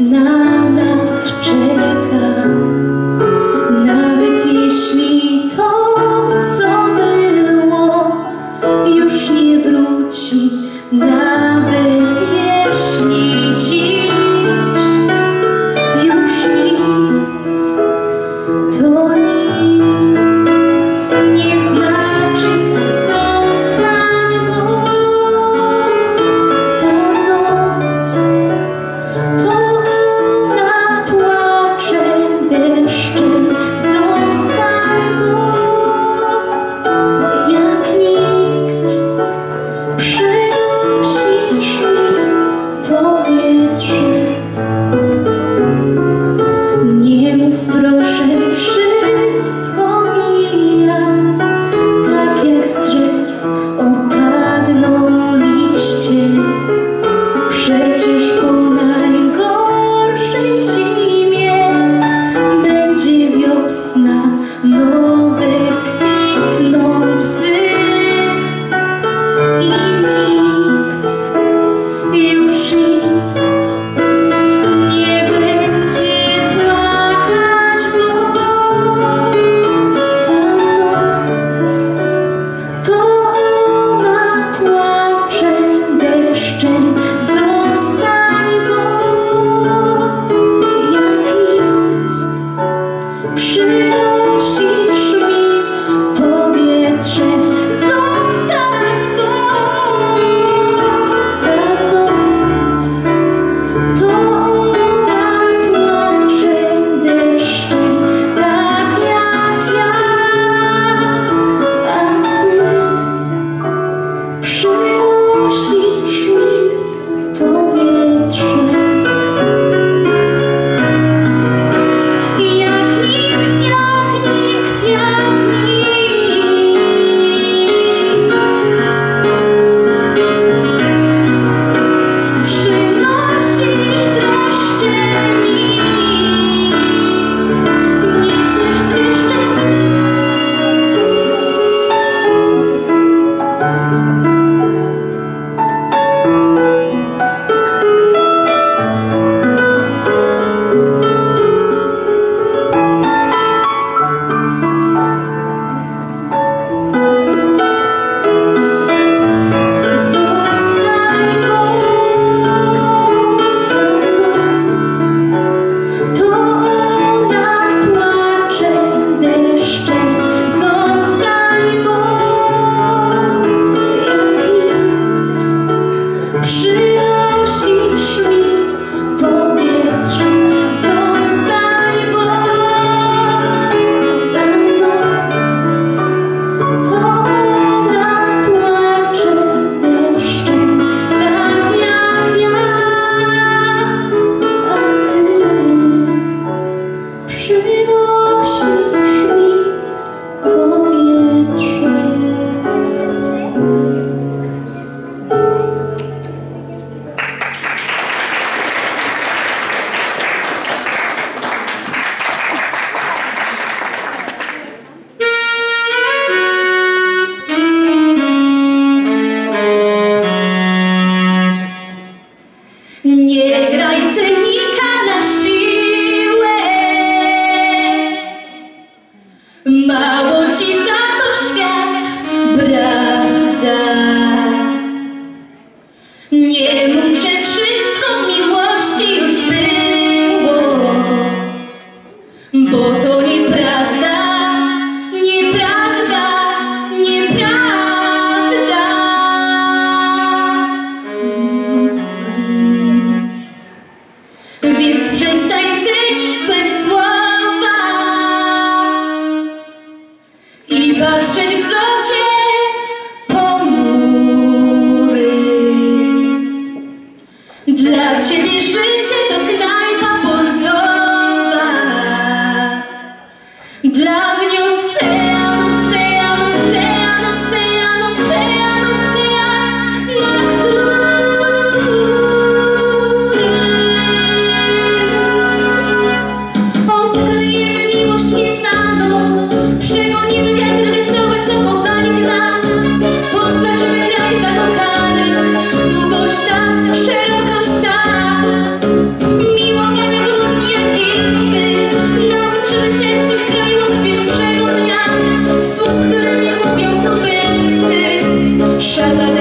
na nas czeka. you, przestań cenić złe słowa i patrzeć wzrokiem ponury. Dla Ciebie życie to knajpa bordowa, shaman